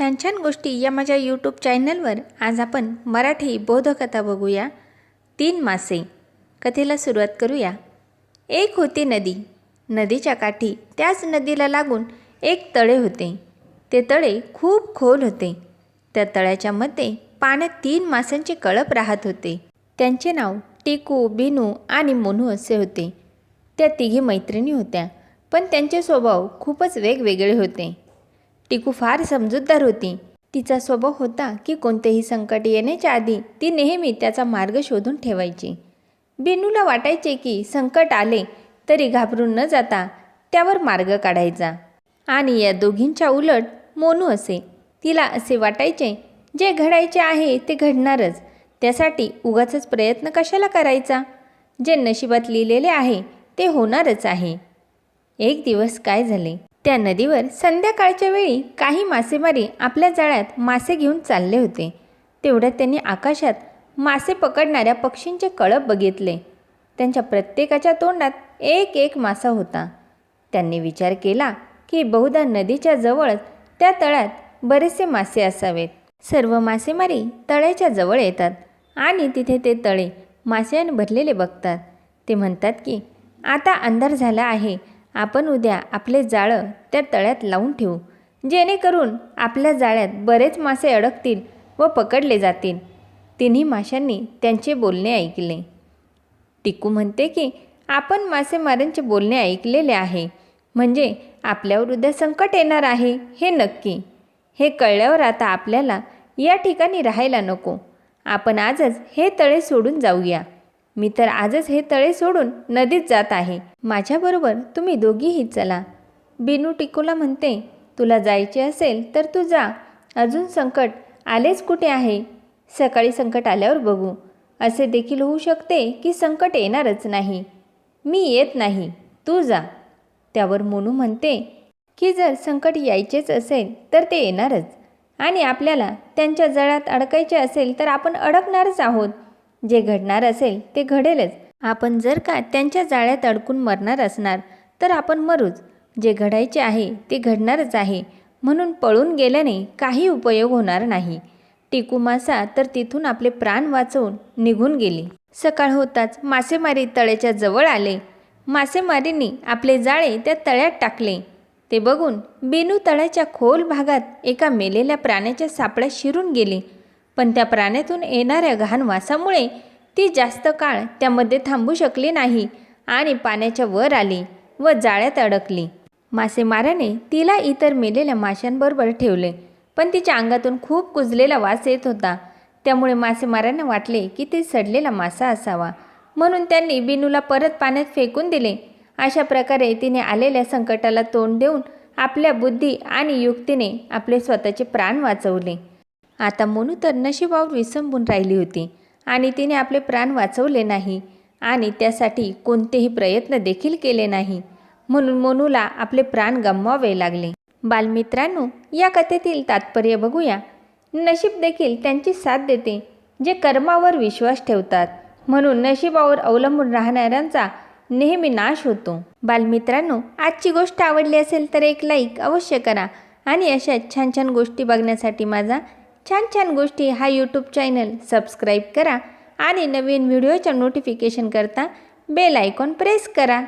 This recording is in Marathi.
छान छान गोष्टी या माझ्या यूट्यूब चॅनलवर आज आपण मराठी बोधकथा बघूया. तीन मासे. कथेला सुरुवात करूया. एक होती नदी. नदीच्या काठी त्याच नदीला लागून एक तळे होते. ते तळे खूप खोल होते. त्या तळ्याच्या मध्ये पाण्यात तीन मासांचे कळप राहत होते. त्यांचे नाव टिकू बिनू आणि मोनू असे होते. त्या तिघी मैत्रिणी होत्या पण त्यांचे स्वभाव खूपच वेगवेगळे होते. टिकू फार समजूतदार होती. तिचा स्वभाव होता की कोणतेही संकट येण्याच्या आधी ती नेहमी त्याचा मार्ग शोधून ठेवायची. बेनूला वाटायचे की संकट आले तरी घाबरून न जाता त्यावर मार्ग काढायचा. आणि या दोघींच्या उलट मोनू असे. तिला असे वाटायचे जे घडायचे आहे ते घडणारच. त्यासाठी उगाचच प्रयत्न कशाला करायचा? जे नशिबात लिहिलेले आहे ते होणारच आहे. एक दिवस काय झाले? त्या नदीवर संध्याकाळच्या वेळी काही मासेमारी आपल्या जाळ्यात मासे घेऊन चालले होते. तेवढ्यात त्यांनी आकाशात मासे पकडणाऱ्या पक्षींचे कळप बघितले. त्यांच्या प्रत्येकाच्या तोंडात एक एक मासा होता. त्यांनी विचार केला की बहुधा नदीच्या जवळच त्या तळ्यात बरेचसे मासे असावेत. सर्व मासेमारी तळ्याच्या जवळ येतात आणि तिथे ते तळे माशाने भरलेले बघतात. ते म्हणतात की आता अंधार झाला आहे. आपण उद्या आपले जाळं त्या तळ्यात लावून ठेवू. जेणेकरून आपल्या जाळ्यात बरेच मासे अडकतील व पकडले जातील. तिन्ही माशांनी त्यांचे बोलणे ऐकले. टिकू म्हणते की आपण मासेमारांचे बोलणे ऐकलेले आहे. म्हणजे आपल्यावर उद्या संकट येणार आहे हे नक्की. हे कळल्यावर आता आपल्याला या ठिकाणी राहायला नको. आपण आजच हे तळे सोडून जाऊया. मी तर आजच हे तळे सोडून नदीत जात आहे. माझ्याबरोबर तुम्ही दोघीही चला. बिनू टिकोला म्हणते तुला जायचे असेल तर तू जा. अजून संकट आलेच कुठे आहे? सकाळी संकट आल्यावर बघू. असे देखील होऊ शकते की संकट येणारच नाही. मी येत नाही. तू जा. त्यावर मोनू म्हणते की जर संकट यायचेच असेल तर ते येणारच. आणि आपल्याला त्यांच्या जळात अडकायचे असेल तर आपण अडकणारच आहोत. जे घडणार असेल ते घडेलच. आपण जर का त्यांच्या जाळ्यात अडकून मरणार असणार तर आपण मरूच. जे घडायचे आहे ते घडणारच आहे. म्हणून पळून गेल्याने काही उपयोग होणार नाही. टिकू मासा तर तिथून आपले प्राण वाचवून निघून गेली. सकाळ होताच मासेमारी तळ्याच्या जवळ आले. मासेमारींनी आपले जाळे त्या तळ्यात टाकले. ते बघून बिनू तळ्याच्या खोल भागात एका मेलेल्या प्राण्याच्या सापळ्यात शिरून गेली. पण त्या प्राण्यातून येणाऱ्या घाण वासामुळे ती जास्त काळ त्यामध्ये थांबू शकली नाही आणि पाण्याच्या वर आली व जाळ्यात अडकली. मासेमाराने तिला इतर मेलेल्या माशांबरोबर ठेवले पण तिच्या अंगातून खूप कुजलेला वास येत होता. त्यामुळे मासेमारांना वाटले की ते सडलेला मासा असावा. म्हणून त्यांनी बिनूला परत पाण्यात फेकून दिले. अशा प्रकारे तिने आलेल्या संकटाला तोंड देऊन आपल्या बुद्धी आणि युक्तीने आपले स्वतःचे प्राण वाचवले. आता मोनू तर नशिबावर विसंबून राहिली होती आणि तिने आपले प्राण वाचवले नाही आणि त्यासाठी कोणतेही प्रयत्न देखील केले नाही. म्हणून मोनूला आपले प्राण गमवावे लागले. बालमित्रांनो या कथेतील तात्पर्य बघूया. नशीब देखील त्यांची साथ देते जे कर्मावर विश्वास ठेवतात. म्हणून नशिबावर अवलंबून राहणाऱ्यांचा नेहमी नाश होतो. बालमित्रांनो आजची गोष्ट आवडली असेल तर एक लाईक अवश्य करा आणि अशा छान छान गोष्टी बघण्यासाठी माझा छान छान गोष्टी हा यूट्यूब चॅनल सबस्क्राईब करा आणि नवीन व्हिडिओच्या नोटिफिकेशन करता बेल आयकॉन प्रेस करा.